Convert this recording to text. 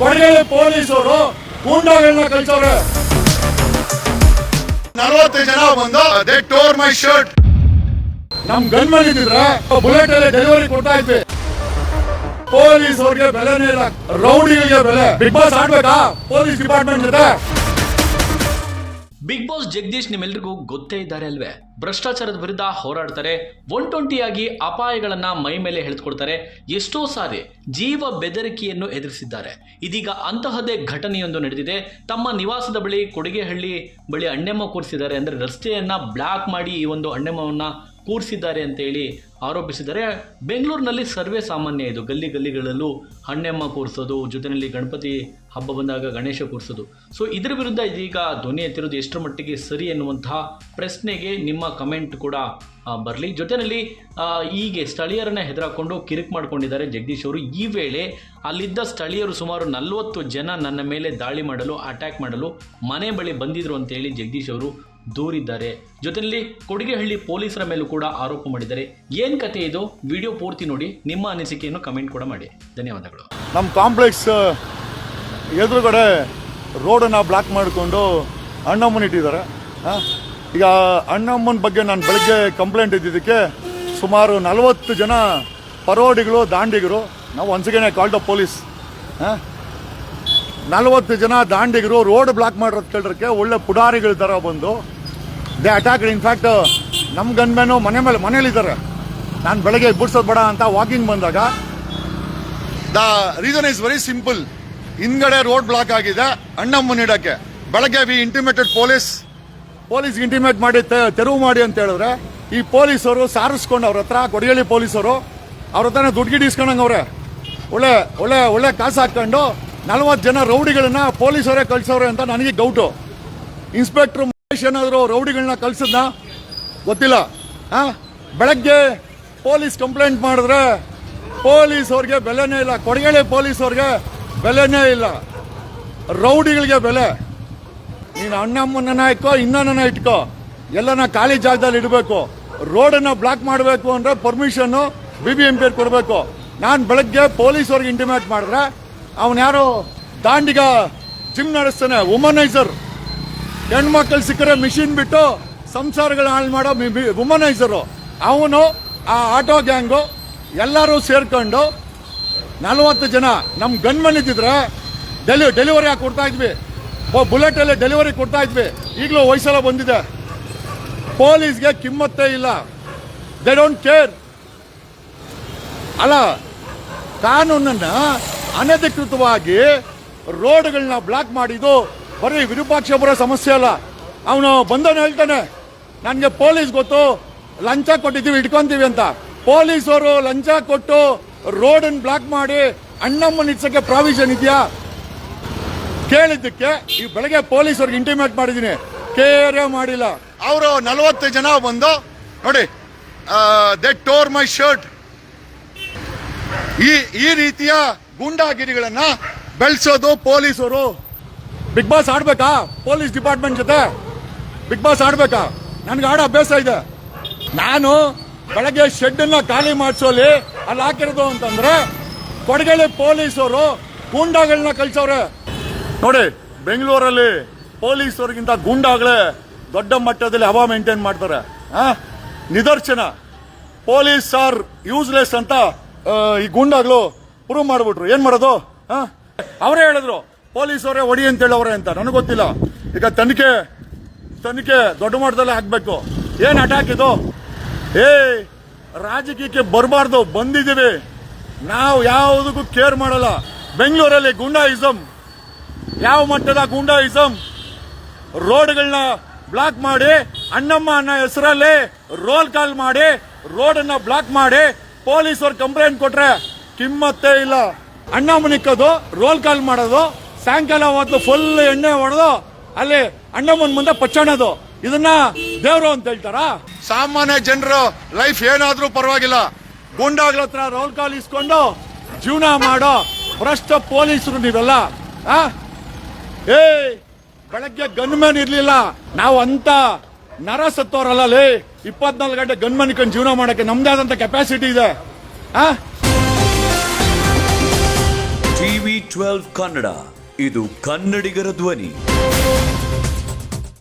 ಕೊಡಗೇರಿ ಪೊಲೀಸರು ಗೂಂಡಾಗಳನ್ನ ಕಳ್ಸವ್ರೆ ನಲವತ್ತು ಜನ ಬಂದು ದೇ ಟೋರ್ ಮೈ ಶರ್ಟ್ ನಮ್ ಗನ್ ಇದ್ದಿದ್ರೆ ಬುಲೆಟ್ ಅಲ್ಲಿ ಡೆಲಿವರಿ ಕೊಡ್ತಾ ಇದ್ವಿ. ಪೊಲೀಸ್ ಅವ್ರಿಗೆ ಬೆಲೆನೇ ಇಲ್ಲ ರೌಡಿಗಳಿಗೆ ಬೆಲೆ. ಬಿಗ್ ಬಾಸ್ ಆಡ್ಬೇಕಾ? ಪೊಲೀಸ್ ಡಿಪಾರ್ಟ್ಮೆಂಟ್ ಜೊತೆ. ಬಿಗ್ ಬಾಸ್ ಜಗದೀಶ್ ನಿಮ್ಮೆಲ್ರಿಗೂ ಗೊತ್ತೇ ಇದ್ದಾರೆ ಅಲ್ವೇ? ಭ್ರಷ್ಟಾಚಾರದ ವಿರುದ್ಧ ಹೋರಾಡ್ತಾರೆ ಒನ್ ಟ್ವೆಂಟಿಯಾಗಿ ಅಪಾಯಗಳನ್ನ ಮೈ ಮೇಲೆ ಎಳೆದುಕೊಡ್ತಾರೆ ಎಷ್ಟೋ ಸಾರಿ ಜೀವ ಬೆದರಿಕೆಯನ್ನು ಎದುರಿಸಿದ್ದಾರೆ. ಇದೀಗ ಅಂತಹದ್ದೇ ಘಟನೆಯೊಂದು ನಡೆದಿದೆ. ತಮ್ಮ ನಿವಾಸದ ಬಳಿ ಕೊಡಿಗೆಹಳ್ಳಿ ಬಳಿ ಅಣ್ಣೆಮ್ಮ ಕೂರಿಸಿದ್ದಾರೆ. ಅಂದರೆ ರಸ್ತೆಯನ್ನ ಬ್ಲಾಕ್ ಮಾಡಿ ಈ ಒಂದು ಅಣ್ಣೆಮ್ಮವನ್ನ ಕೂರಿಸಿದ್ದಾರೆ ಅಂತೇಳಿ ಆರೋಪಿಸಿದರೆ ಬೆಂಗಳೂರಿನಲ್ಲಿ ಸರ್ವೇ ಸಾಮಾನ್ಯ ಇದು. ಗಲ್ಲಿ ಗಲ್ಲಿಗಳಲ್ಲೂ ಹಣ್ಣೆಮ್ಮ ಕೂರಿಸೋದು, ಜೊತೆಯಲ್ಲಿ ಗಣಪತಿ ಹಬ್ಬ ಬಂದಾಗ ಗಣೇಶ ಕೂರಿಸೋದು. ಸೊ ಇದರ ವಿರುದ್ಧ ಇದೀಗ ಧ್ವನಿ ಎತ್ತಿರೋದು ಎಷ್ಟರ ಮಟ್ಟಿಗೆ ಸರಿ ಎನ್ನುವಂತಹ ಪ್ರಶ್ನೆಗೆ ನಿಮ್ಮ ಕಮೆಂಟ್ ಕೂಡ ಬರಲಿ. ಜೊತೆಯಲ್ಲಿ ಹೀಗೆ ಸ್ಥಳೀಯರನ್ನ ಹೆದರಾಕೊಂಡು ಕಿರಿಕ್ ಮಾಡ್ಕೊಂಡಿದ್ದಾರೆ ಜಗದೀಶ್ ಅವರು. ಈ ವೇಳೆ ಅಲ್ಲಿದ್ದ ಸ್ಥಳೀಯರು ಸುಮಾರು ನಲವತ್ತು ಜನ ನನ್ನ ಮೇಲೆ ದಾಳಿ ಮಾಡಲು, ಅಟ್ಯಾಕ್ ಮಾಡಲು ಮನೆ ಬಳಿ ಬಂದಿದ್ರು ಅಂತ ಹೇಳಿ ಜಗದೀಶ್ ಅವರು ದೂರಿದ್ದಾರೆ. ಜೊತೆಯಲ್ಲಿ ಕೊಡಿಗೆಹಳ್ಳಿ ಪೊಲೀಸರ ಮೇಲೂ ಕೂಡ ಆರೋಪ ಮಾಡಿದ್ದಾರೆ. ಏನು ಕತೆ ಇದು? ವಿಡಿಯೋ ಪೂರ್ತಿ ನೋಡಿ. ನಿಮ್ಮ ಅನಿಸಿಕೆಯನ್ನು ಕಮೆಂಟ್ ಕೂಡ ಮಾಡಿ. ಧನ್ಯವಾದಗಳು. ನಮ್ಮ ಕಾಂಪ್ಲೆಕ್ಸ್ ಎದುರುಗಡೆ ರೋಡನ್ನು ಬ್ಲಾಕ್ ಮಾಡಿಕೊಂಡು ಅಣ್ಣಮ್ಮನ ಇಟ್ಟಿದ್ದಾರೆ. ಈಗ ಅಣ್ಣಮ್ಮನ ಬಗ್ಗೆ ನಾನು ಬೆಳಗ್ಗೆ ಕಂಪ್ಲೇಂಟ್ ಇದ್ದಿದ್ದಕ್ಕೆ ಸುಮಾರು ನಲವತ್ತು ಜನ ಪರೋಡಿಗಳು, ದಾಂಡಿಗರು, ನಾವು ಒನ್ಸಗೇನೆ ಕಾಲ್ಡ್ ದ ಪೊಲೀಸ್ ನಲವತ್ತು ಜನ ದಾಂಡಿಗರು ರೋಡ್ ಬ್ಲಾಕ್ ಮಾಡಿರೋದು ಕೇಳಿದ್ರಕ್ಕೆ ಒಳ್ಳೆ ಪುಡಾರಿಗಳ ಥರ ಬಂದು ದೇ ಅಟ್ಯಾಕ್ ಇನ್ಫ್ಯಾಕ್ಟ್ ನಮ್ಮ ಗನ್ಮ್ಯಾನು ಮನೆ ಮೇಲೆ ಮನೇಲಿದ್ದಾರೆ ನಾನು ಬೆಳಗ್ಗೆ ಬಿಡ್ಸೋದು ಬೇಡ ಅಂತ ವಾಕಿಂಗ್ ಬಂದಾಗ, the reason is very simple ಹಿಂದ್ಗಡೆ ರೋಡ್ ಬ್ಲಾಕ್ ಆಗಿದೆ. ಅಣ್ಣಮ್ಮನ ಇಡಕ್ಕೆ ಬೆಳಗ್ಗೆ we intimated police police intimate ಮಾಡಿ ತೆರವು ಮಾಡಿ ಅಂತ ಹೇಳಿದ್ರೆ, ಈ ಪೊಲೀಸರು ಸಾರಿಸ್ಕೊಂಡು ಅವ್ರ ಹತ್ರ ಕೊಡಿಗೇಳಿ ಪೊಲೀಸರು, ಅವ್ರ ಹತ್ರನೇ ದುಡ್ಡು ಗಿಡ್ ಅವ್ರೆ. ಒಳ್ಳೆ ಒಳ್ಳೆ ಒಳ್ಳೆ ಕಾಸು ಹಾಕೊಂಡು ನಲ್ವತ್ತು ಜನ ರೌಡಿಗಳನ್ನ ಪೊಲೀಸರೇ ಕಳ್ಸವ್ರೆ ಅಂತ ನನಗೆ ಗೌಟು ಇನ್ಸ್ಪೆಕ್ಟ್ರು ಏನಾದ್ರು ರೌಡಿಗಳನ್ನ ಕಳ್ಸದ್ನ? ಗೊತ್ತಿಲ್ಲ. ಆ? ಬೆಳಗ್ಗೆ ಪೊಲೀಸ್ ಕಂಪ್ಲೇಂಟ್ ಮಾಡಿದ್ರೆ ಪೊಲೀಸ್ ಅವ್ರಿಗೆ ಬೆಲೆನೇ ಇಲ್ಲ. ಕೊಡಗೇಳೆ ಪೊಲೀಸ್ ಅವ್ರಿಗೆ ಬೆಲೆನೇ ಇಲ್ಲ. ರೌಡಿಗಳಿಗೆ ಬೆಲೆ. ನೀನು ಅಣ್ಣಮ್ಮನ ಇಟ್ಕೋ ಇನ್ನನ್ನ ಇಟ್ಕೋ. ಎಲ್ಲನ ಖಾಲಿ ಜಾಗದಲ್ಲಿ ಇಡಬೇಕು. ರೋಡನ್ನು ಬ್ಲಾಕ್ ಮಾಡಬೇಕು ಅಂದರೆ permission B B M P ಕೊಡಬೇಕು. ನಾನು ಬೆಳಗ್ಗೆ ಪೊಲೀಸ್ ಅವ್ರಿಗೆ ಇಂಟಿಮೇಟ್ ಮಾಡಿದ್ರೆ, ಅವನು ಯಾರು ದಾಂಡಿಗ ಜಿಮ್ ನಡೆಸ್ತಾನೆ ವುಮನೈಸರ್ ಹೆಣ್ಮಕ್ಳು ಸಿಕ್ಕರೆ ಮಿಷಿನ್ ಬಿಟ್ಟು ಸಂಸಾರಗಳ ಹಾಳು ಮಾಡೋ ವುಮನೈಸರು ಅವನು, ಆ ಆಟೋ ಗ್ಯಾಂಗು ಎಲ್ಲರೂ ಸೇರ್ಕೊಂಡು ನಲವತ್ತು ಜನ ನಮ್ಮ ಗನ್ಮನ್ ಇದ್ದಿದ್ರೆ ಡೆಲಿ ಡೆಲಿವರಿ ಹಾಕಿ ಕೊಡ್ತಾ ಇದ್ವಿ. ಬುಲೆಟ್ ಅಲ್ಲಿ ಡೆಲಿವರಿ ಕೊಡ್ತಾ ಇದ್ವಿ. ಈಗಲೂ ವಯಸ್ಸೆಲ್ಲ ಬಂದಿದೆ. ಪೊಲೀಸ್ಗೆ ಕಿಮ್ಮತ್ತೇ ಇಲ್ಲ. ದೇ ಡೋಂಟ್ ಕೇರ್ ಅಲ್ಲ, ಕಾನೂನನ್ನ ಅನಧಿಕೃತವಾಗಿ ರೋಡ್ಗಳನ್ನ ಬ್ಲಾಕ್ ಮಾಡಿದ್ದು ಬರೀ ವಿರೂಪಾಕ್ಷಪುರ ಸಮಸ್ಯೆ ಅಲ್ಲ. ಅವನು ಬಂದವನು ಹೇಳ್ತಾನೆ, ನನಗೆ ಪೊಲೀಸ್ ಗೊತ್ತು, ಲಂಚ ಕೊಟ್ಟಿದ್ದೀವಿ ಇಟ್ಕೊಂತೀವಿ ಅಂತ. ಪೊಲೀಸರು ಲಂಚ ಕೊಟ್ಟು ರೋಡನ್ನು ಬ್ಲಾಕ್ ಮಾಡಿ ಅಣ್ಣಮ್ಮನ ಇಡ್ಸಕ್ಕೆ ಪ್ರಾವಿಷನ್ ಇದೆಯಾ? ಕೇಳಿದ್ದಕ್ಕೆ ಈ ಬೆಳಗ್ಗೆ ಪೊಲೀಸವ್ರಿಗೆ ಇಂಟಿಮೇಟ್ ಮಾಡಿದ್ದೀನಿ. ಕೇರೇ ಮಾಡಿಲ್ಲ. ಅವರು ನಲವತ್ತು ಜನ ಬಂದು, ನೋಡಿ ದೆ ಟೋರ್ ಮೈ ಶರ್ಟ್ ಈ ಈ ರೀತಿಯ ಗೂಂಡಾಗಿರಿಗಳನ್ನ ಬೆಳೆಸೋದು ಪೊಲೀಸರು. ಬಿಗ್ ಬಾಸ್ ಆಡ್ಬೇಕಾ? ಪೊಲೀಸ್ ಡಿಪಾರ್ಟ್ಮೆಂಟ್ ಜೊತೆ. ಬಿಗ್ ಬಾಸ್ ಆಡ್ಬೇಕಾ? ನನ್ಗೆ ಆಡೋ ಅಭ್ಯಾಸ ಇದೆ. ನಾನು ಬೆಳಗ್ಗೆ ಶೆಡ್ ಅನ್ನ ಖಾಲಿ ಮಾಡಿಸೋಲಿ, ಅಲ್ಲಿ ಹಾಕಿರೋದು ಅಂತಂದ್ರೆ ಕೊಡಗೇಳಿ ಪೊಲೀಸರು ಗೂಂಡಾಗಳನ್ನ ಕಳ್ಸವ್ರೆ. ನೋಡಿ, ಬೆಂಗಳೂರಲ್ಲಿ ಪೊಲೀಸರಿಗಿಂತ ಗೂಂಡಾಗಳೇ ದೊಡ್ಡ ಮಟ್ಟದಲ್ಲಿ ಹವಾ ಮೇಂಟೈನ್ ಮಾಡ್ತಾರೆ? ನಿದರ್ಶನ. ಪೊಲೀಸ್ ಆರ್ ಯೂಸ್ಲೆಸ್ ಅಂತ ಈ ಗೂಂಡಾಗಳು ಪ್ರೂವ್ ಮಾಡ್ಬಿಟ್ರು. ಏನ್ ಮಾಡೋದು? ಅವರೇ ಹೇಳಿದ್ರು. ಪೊಲೀಸರೇ ಹೊಡಿ ಅಂತ ಹೇಳೋರೆ ಅಂತ. ನನಗೆ ಗೊತ್ತಿಲ್ಲ. ಈಗ ತನಿಖೆ ತನಿಖೆ ದೊಡ್ಡ ಮಟ್ಟದಲ್ಲಿ ಆಗಬೇಕು ಏನು ಅಟ್ಯಾಕ್ ಇದು? ಏ ರಾಜಕೀಯಕ್ಕೆ ಬರಬಾರ್ದು. ಬಂದಿದ್ದೀವಿ. ನಾವು ಯಾವುದಕ್ಕೂ ಕೇರ್ ಮಾಡಲ್ಲ. ಬೆಂಗಳೂರಲ್ಲಿ ಗುಂಡಾಯಿಸಮ್ ಯಾವ ಮಟ್ಟದ ಗುಂಡಾಯಿಸಮ್ ರೋಡ್ಗಳನ್ನ ಬ್ಲಾಕ್ ಮಾಡಿ, ಅಣ್ಣಮ್ಮ ಅನ್ನ ಹೆಸರಲ್ಲಿ ರೋಲ್ ಕಾಲ್ ಮಾಡಿ, ರೋಡನ್ನ ಬ್ಲಾಕ್ ಮಾಡಿ, ಪೊಲೀಸರು ಕಂಪ್ಲೇಂಟ್ ಕೊಟ್ರೆ ಕಿಮ್ಮತ್ತೇ ಇಲ್ಲ. ಅಣ್ಣಮ್ಮನಿಕ್ಕೋದು ರೋಲ್ ಕಾಲ್ ಮಾಡೋದು. ಸಾಯಂಕಾಲ ಹೊತ್ತು ಫುಲ್ ಎಣ್ಣೆ ಹೊಡೆದು ಅಲ್ಲಿ ಅಣ್ಣಮ್ಮನ ಮುಂದೆ ಪಚ್ಚಣದು. ಇದನ್ನ ದೇವ್ರು ಅಂತ ಹೇಳ್ತಾರ? ಸಾಮಾನ್ಯ ಜನರು ಲೈಫ್ ಏನಾದ್ರೂ ಪರವಾಗಿಲ್ಲ. ಗುಂಡಾಗ್ಲ ಹತ್ರ ರೋಲ್ ಕಾಲ್ ಇಸ್ಕೊಂಡು ಜೀವನ ಮಾಡೋ ಭ್ರಷ್ಟ ಪೊಲೀಸರು ನೀವೆಲ್ಲ ಆ? ಏ ಬೆಳಗ್ಗೆ ಗನ್ಮನ್ ಇರ್ಲಿಲ್ಲ. ನಾವು ಅಂತ ನರ ಸತ್ತೋರಲ್ಲ ಲೇ ಇಪ್ಪತ್ನಾಲ್ಕು ಗಂಟೆ ಗನ್ಮನ್ ಇಟ್ಕೊಂಡು ಜೀವನ ಮಾಡಕ್ಕೆ ನಮ್ದೇ ಆದಂತ ಕೆಪಾಸಿಟಿ ಇದೆ. ಆ? TV twelve Kannada. ಇದು ಕನ್ನಡಿಗರ ಧ್ವನಿ.